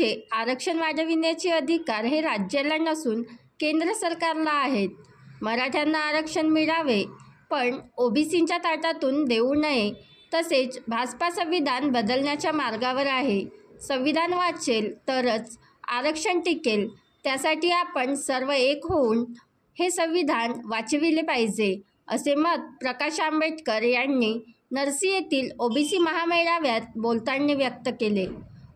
ओबीसीचे आरक्षण वाढविण्याचे अधिकार हे राज्याला नसून केंद्र सरकारला आहेत. मराठ्यांना आरक्षण मिळावे पण ओबीसींच्या ताटातून देऊ नये तसेच भाजपा संविधान बदलण्याच्या मार्गावर आहे. संविधान वाचेल तरच आरक्षण टिकेल त्यासाठी आपण सर्व एक होऊन हे संविधान वाचविले पाहिजे असे मत प्रकाश आंबेडकर यांनी नरसी येथील ओबीसी महामेळाव्यात बोलताना व्यक्त केले.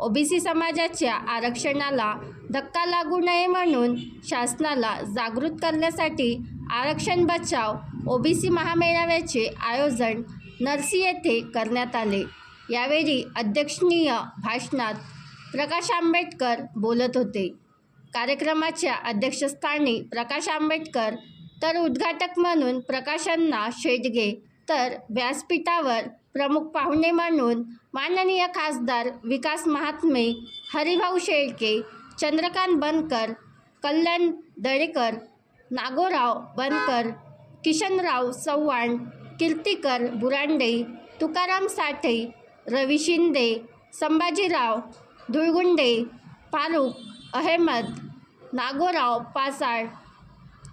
ओबीसी समाजाच्या आरक्षणाला धक्का लागू नये म्हणून शासनाला जागृत करण्यासाठी आरक्षण बचाव ओबीसी महामेळाव्याचे आयोजन नरसी येथे करण्यात आले. यावेळी अध्यक्षनीय भाषणात प्रकाश आंबेडकर बोलत होते. कार्यक्रमाच्या अध्यक्षस्थानी प्रकाश आंबेडकर तर उद्घाटक म्हणून प्रकाशांना शेडगे तर व्यासपीठावर प्रमुख पाहुणे म्हणून माननीय खासदार विकास महात्मे हरिभाऊ शेळके चंद्रकांत बनकर कल्याण दळेकर नागोराव बनकर किशनराव चव्हाण कीर्तिकर बुरांडे तुकाराम साठे रवी शिंदे संभाजीराव धुळगुंडे फारुख अहमद नागोराव पासाळ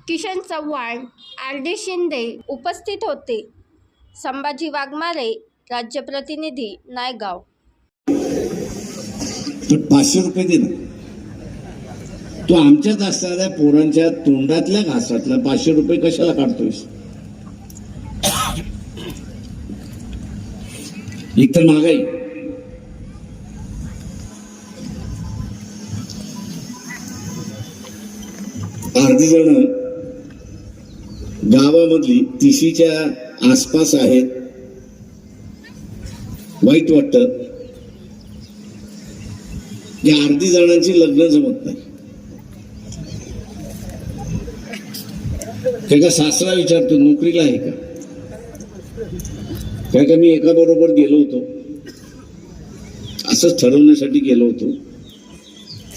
किशन चव्हाण आर डी शिंदे उपस्थित होते. संभाजी वाघमारे राज्य प्रतिनिधी नायगाव. तर पाचशे रुपये दे ना. तू आमच्यात असणाऱ्या पोरांच्या तोंडातल्या घासातला पाचशे रुपये कशाला काढतोयस? एक तर महागाई. अर्धी जण गावामधली तिशीच्या आसपास आहेत. वाईट वाटतं. या अर्धी जणांची लग्न जमत नाही. काय का सासरा विचारतो नोकरीला आहे का? काय का मी एका बरोबर गेलो होतो. असंच ठरवण्यासाठी गेलो होतो.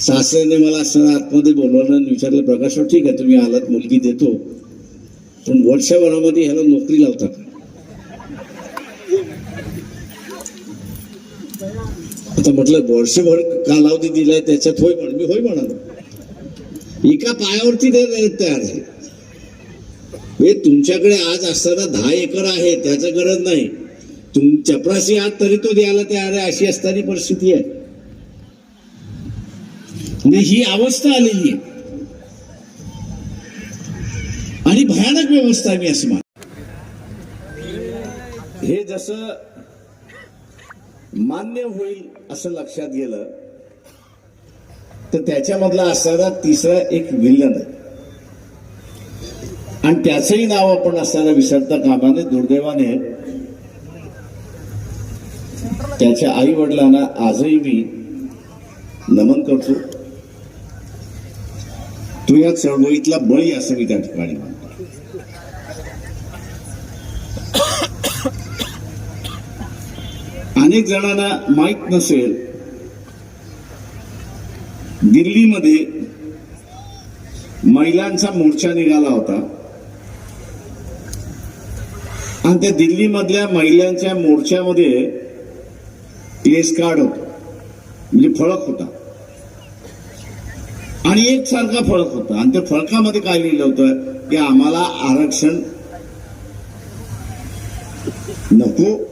सासऱ्याने मला असं आतमध्ये बोलवलं आणि विचारलं प्रकाश ठीक आहे तुम्ही आलात मुलगी देतो. पण वर्षभरामध्ये ह्याला नोकरी लावतात. आता म्हटलं वर्षभर कालावधी दिलाय त्याच्यात होय म्हण मी होय म्हणालो. एका पायावरती तयार आहे. हे तुमच्याकडे आज असताना दहा एकर आहे त्याचं गरज नाही. तुम चपराशी आत तरी तो द्यायला तयार आहे अशी असताना परिस्थिती आहे. ही अवस्था आलेली आहे. ही भयानक व्यवस्था आहे मी असं मान हे जसं मान्य होईल असं लक्षात गेलं तर त्याच्यामधला असणारा तिसरा एक विलन आहे. आणि त्याचंही नाव आपण असताना विसरता कामाने दुर्दैवाने त्याच्या आई वडिलांना आजही मी नमन करतो. तू या चळवळीतला बळी असं मी त्या ठिकाणी म्हणतो अनेक जणांना माहीत नसेल दिल्लीमध्ये महिलांचा मोर्चा निघाला होता. आणि त्या दिल्लीमधल्या महिलांच्या मोर्चामध्ये प्लेस कार्ड होत म्हणजे फळक होता. आणि एक सारखा फळक होता. आणि त्या फळकामध्ये काय लिहिलं होतं? की आम्हाला आरक्षण नको